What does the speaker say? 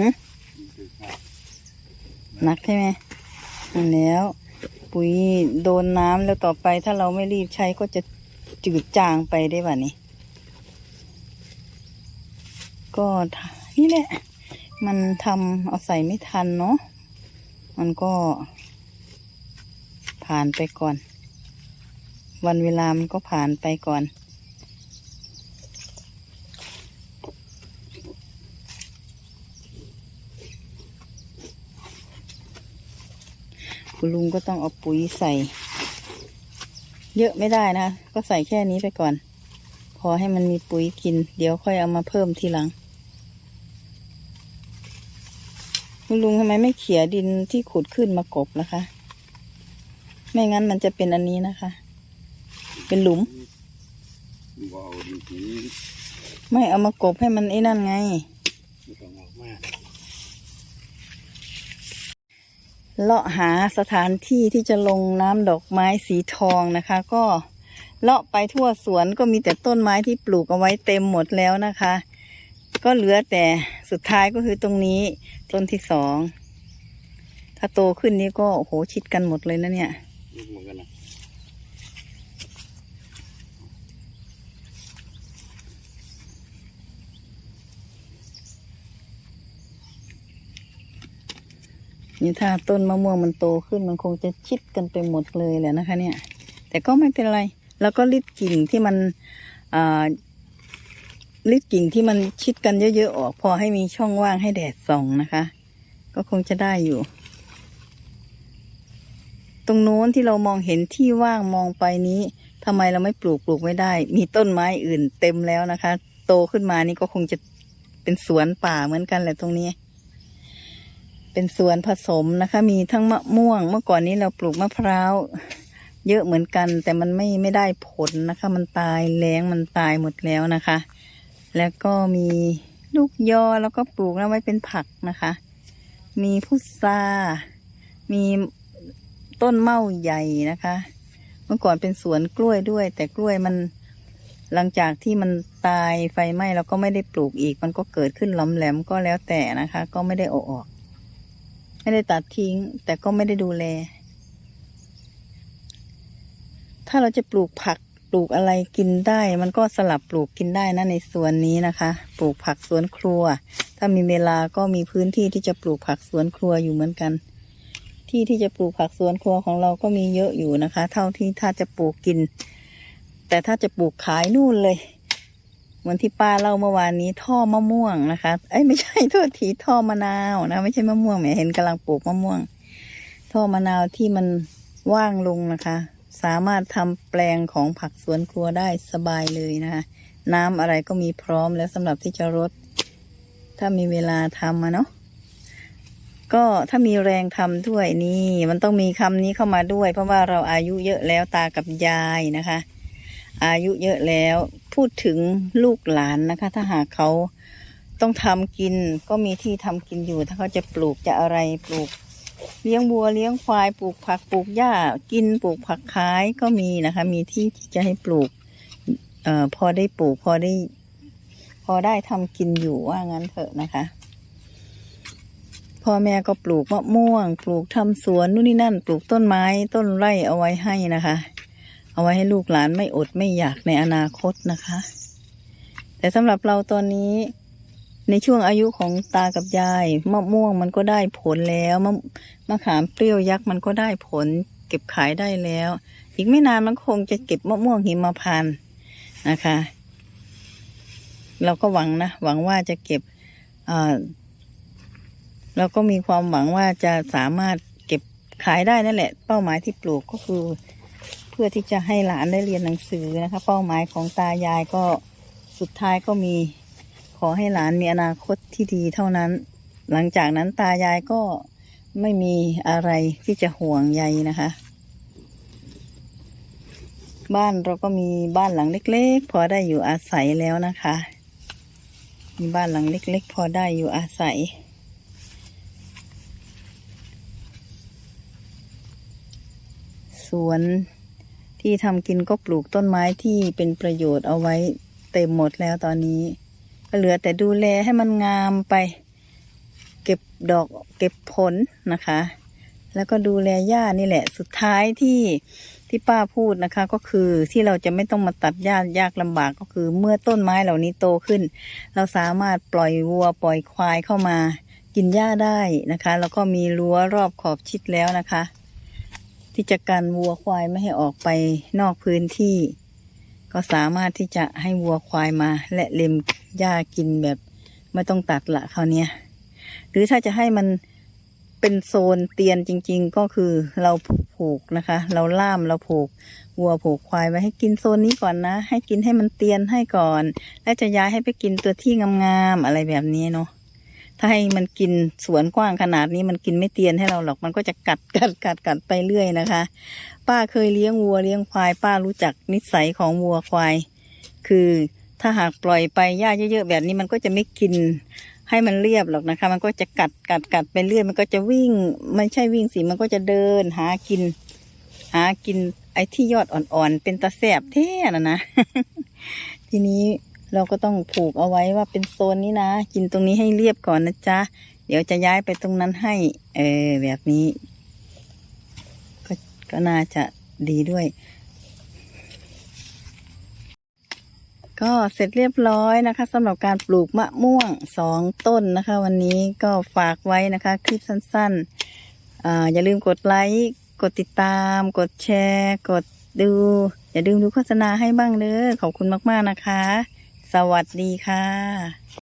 หึหนักใช่ไหมอันแล้ว ปุ๋ยโดนน้ำแล้วต่อไปถ้าเราไม่รีบใช้ก็จะจืดจางไปได้ป่ะนี่ก็นี่แหละ มันทำเอาใส่ไม่ทันเนาะมันก็ผ่านไปก่อน วันเวลามันก็ผ่านไปก่อน คุณลุงก็ต้องเอาปุ๋ยใส่ เยอะไม่ได้นะ ก็ใส่แค่นี้ไปก่อน พอให้มันมีปุ๋ยกิน เดี๋ยวค่อยเอามาเพิ่มทีหลัง คุณลุงทำไมไม่เขี่ยดินที่ขุดขึ้นมากบล่ะคะ ไม่งั้นมันจะเป็นอันนี้นะคะ เป็นหลุมบ่เอาดีทีไม่เอามากบให้มันไอ้นั่นไง ไม่ต้องออกมา เลาะหาสถานที่ที่จะลงน้ำดอกไม้สีทองนะคะ ก็เลาะไปทั่วสวนก็มีแต่ต้นไม้ที่ปลูกเอาไว้เต็มหมดแล้วนะคะ ก็เหลือแต่สุดท้ายก็คือตรงนี้ต้นที่สอง ถ้าโตขึ้นนี้ก็โอ้โหชิดกันหมดเลยนะเนี่ย ลูกเหมือนกันนะ นี่ถ้าต้นมะม่วงมันโตขึ้นมันคงจะชิดกันไปหมดเลยแหละนะคะ เนี่ย แต่ก็ไม่เป็นไร แล้วก็ริดกิ่งที่มันอ่าริดกิ่งที่มันชิดกันเยอะๆออก พอให้มีช่องว่างให้แดดส่องนะคะ ก็คงจะได้อยู่ ตรงโน้นที่เรามองเห็นที่ว่างมองไปนี้ทำไมเราไม่ปลูกปลูกไม่ได้ มีต้นไม้อื่นเต็มแล้วนะคะ โตขึ้นมานี่ก็คงจะเป็นสวนป่าเหมือนกันแหละตรงนี้ เป็นสวนผสมนะคะ มีทั้งมะม่วง เมื่อก่อนนี้เราปลูกมะพร้าวเยอะเหมือนกัน แต่มันไม่ไม่ได้ผลนะคะ มันตายแล้งมันตายหมดแล้วนะคะ แล้วก็มีลูกยอแล้วก็ปลูกแล้วไว้เป็นผักนะคะ มีพุทรามีต้นเม่าใหญ่นะคะ เมื่อก่อนเป็นสวนกล้วยด้วย แต่กล้วยมันหลังจากที่มันตายไฟไหม้เราก็ไม่ได้ปลูกอีก มันก็เกิดขึ้นล้อมแหลมก็แล้วแต่นะคะ ก็ไม่ได้ออก ไม่ได้ตัดทิ้ง แต่ก็ไม่ได้ดูแล ถ้าเราจะปลูกผักปลูกอะไรกินได้ มันก็สลับปลูกกินได้นะในสวนนี้นะคะ ปลูกผักสวนครัว ถ้ามีเวลาก็มีพื้นที่ที่จะปลูกผักสวนครัวอยู่เหมือนกัน ที่ที่จะปลูกผักสวนครัวของเราก็มีเยอะอยู่นะคะ เท่าที่ถ้าจะปลูกกิน แต่ถ้าจะปลูกขายนู่นเลย เหมือนที่ป้าเล่าเมื่อวานนี้ท่อมะม่วงนะคะเอ้ยไม่ใช่โทษทีท่อมะนาวนะ ไม่ใช่มะม่วงแหมเห็นกำลังปลูกมะม่วง ท่อมะนาวที่มันว่างลงนะคะ สามารถทำแปลงของผักสวนครัวได้สบายเลยนะคะน้ำอะไรก็มีพร้อมแล้วสำหรับที่จะรด ถ้ามีเวลาทำอะเนาะก็ถ้ามีแรงทำด้วยนี่ มันต้องมีคำนี้เข้ามาด้วย เพราะว่าเราอายุเยอะแล้วตากับยายนะคะ อายุเยอะแล้วพูดถึงลูกหลานนะคะ ถ้าหากเขาต้องทำกินก็มีที่ทำกินอยู่ ถ้าเขาจะปลูกจะอะไรปลูก เลี้ยงวัวเลี้ยงควายปลูกผักปลูกหญ้ากินปลูกผักขายก็มีนะคะ มีที่ที่จะให้ปลูกเอ่อพอได้ปลูกพอได้ พอได้ทำกินอยู่ว่างั้นเถอะนะคะพ่อแม่ก็ปลูกมะม่วง ปลูกทำสวนนู่นนี่นั่น ปลูกต้นไม้ต้นไร่เอาไว้ให้นะคะ เอาไว้ให้ลูกหลานไม่อดไม่อยากในอนาคตนะคะ แต่สำหรับเราตอนนี้ในช่วงอายุของตากับยายมะม่วงมันก็ได้ผลแล้วมะมะขามเปรี้ยวยักษ์มันก็ได้ผล เก็บขายได้แล้ว อีกไม่นานมันคงจะเก็บมะม่วงหิมพานต์นะคะ เราก็หวังนะ หวังว่าจะเก็บเราก็มีความหวังว่าจะสามารถเก็บขายได้นั่นแหละ เป้าหมายที่ปลูกก็คือ พื่อที่จะให้หลานได้เรียนหนังสือนะคะ เป้าหมายของตายายก็สุดท้ายก็มีขอให้หลานมีอนาคตที่ดีเท่านั้น หลังจากนั้นตายายก็ไม่มีอะไรที่จะห่วงใยนะคะ บ้านเราก็มีบ้านหลังเล็ก ๆ พอได้อยู่อาศัยแล้วนะคะ มีบ้านหลังเล็ก ๆ พอได้อยู่อาศัยสวน ที่ทำกินก็ปลูกต้นไม้ที่เป็นประโยชน์เอาไว้เต็มหมดแล้วตอนนี้ ก็เหลือแต่ดูแลให้มันงามไป เก็บดอกเก็บผลนะคะ แล้วก็ดูแลหญ้านี่แหละสุดท้ายที่ที่ป้าพูดนะคะ ก็คือที่เราจะไม่ต้องมาตัดหญ้ายากลำบากก็คือ เมื่อต้นไม้เหล่านี้โตขึ้น เราสามารถปล่อยวัวปล่อยควายเข้ามา กินหญ้าได้นะคะ แล้วก็มีรั้วรอบขอบชิดแล้วนะคะ ที่จะกันวัวควายไม่ให้ออกไปนอกพื้นที่ ก็สามารถที่จะให้วัวควายมา และเล็มหญ้ากินแบบไม่ต้องตัดละคราวเนี้ยหรือถ้าจะให้มันเป็นโซนเตียนจริง ๆ ก็คือเราผูกนะคะ เราล่ามเราผูกวัวผูกควายไว้ให้กินโซนนี้ก่อนนะ ให้กินให้มันเตียนให้ก่อน แล้วจะย้ายให้ไปกินตัวที่งามๆอะไรแบบนี้เนาะ ถ้าให้มันกินสวนกว้างขนาดนี้มันกินไม่เตียนให้เราหรอกมันก็จะกัดกัดกัดกัดไปเรื่อยนะคะ ป้าเคยเลี้ยงวัวเลี้ยงควาย ป้ารู้จักนิสัยของวัวควาย คือถ้าหากปล่อยไปหญ้าเยอะๆแบบนี้มันก็จะไม่กินให้มันเรียบหรอกนะคะ มันก็จะกัดกัดกัดไปเรื่อยมันก็จะวิ่งไม่ใช่วิ่งสิมันก็จะเดินหากิน หากินไอ้ที่ยอดอ่อนๆเป็นตะแสบเท่นะนะ ทีนี้ เราก็ต้องผูกเอาไว้ว่าเป็นโซนนี้นะ กินตรงนี้ให้เรียบก่อนนะจ๊ะ เดี๋ยวจะย้ายไปตรงนั้นให้ เออ แบบนี้ ก็ก็น่าจะดีด้วย ก็เสร็จเรียบร้อยนะคะสำหรับการปลูกมะม่วงสองต้นนะคะ วันนี้ก็ฝากไว้นะคะ คลิปสั้นๆออย่าลืมกดไลค์ กดติดตาม กดแชร์ กดดู อย่าลืมดูโฆษณาให้บ้างเด้อขอบคุณมากๆนะคะ สวัสดีค่ะ